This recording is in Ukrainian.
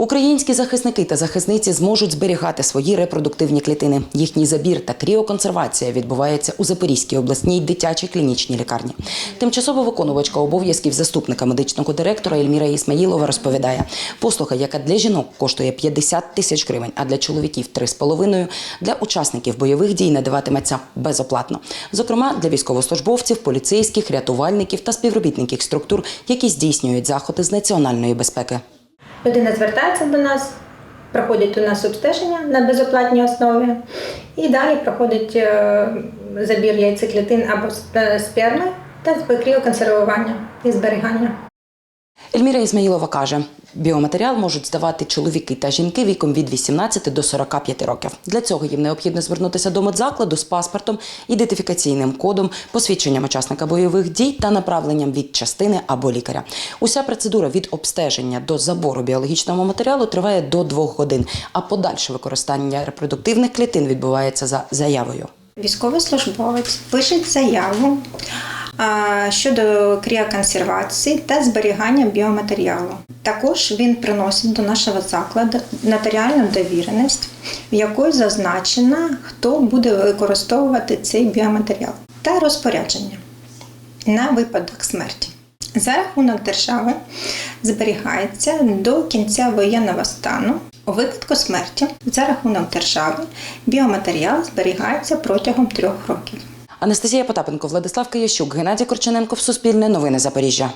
Українські захисники та захисниці зможуть зберігати свої репродуктивні клітини. Їхній забір та кріоконсервація відбувається у Запорізькій обласній дитячій клінічній лікарні. Тимчасово виконувачка обов'язків заступника медичного директора Ельміра Ісмаїлова розповідає, послуга, яка для жінок коштує 50 тисяч гривень, а для чоловіків 3,5, для учасників бойових дій надаватиметься безоплатно. Зокрема, для військовослужбовців, поліцейських, рятувальників та співробітників структур, які здійснюють заходи з національної безпеки. Людина звертається до нас, проходить у нас обстеження на безоплатній основі, і далі проходить е, забір яйцеклітин або сперми та кріоконсервування і зберігання. Ельміра Ісмаїлова каже, біоматеріал можуть здавати чоловіки та жінки віком від 18 до 45 років. Для цього їм необхідно звернутися до медзакладу з паспортом, ідентифікаційним кодом, посвідченням учасника бойових дій та направленням від частини або лікаря. Уся процедура від обстеження до забору біологічного матеріалу триває до двох годин, а подальше використання репродуктивних клітин відбувається за заявою. Військовослужбовець пише заяву щодо кріоконсервації та зберігання біоматеріалу. Також він приносить до нашого закладу нотаріальну довіреність, в якої зазначено, хто буде використовувати цей біоматеріал, та розпорядження на випадок смерті. За рахунок держави зберігається до кінця воєнного стану. У випадку смерті за рахунок держави біоматеріал зберігається протягом трьох років. Анастасія Потапенко, Владислав Киящук, Геннадій Корчененко Суспільне новини Запоріжжя.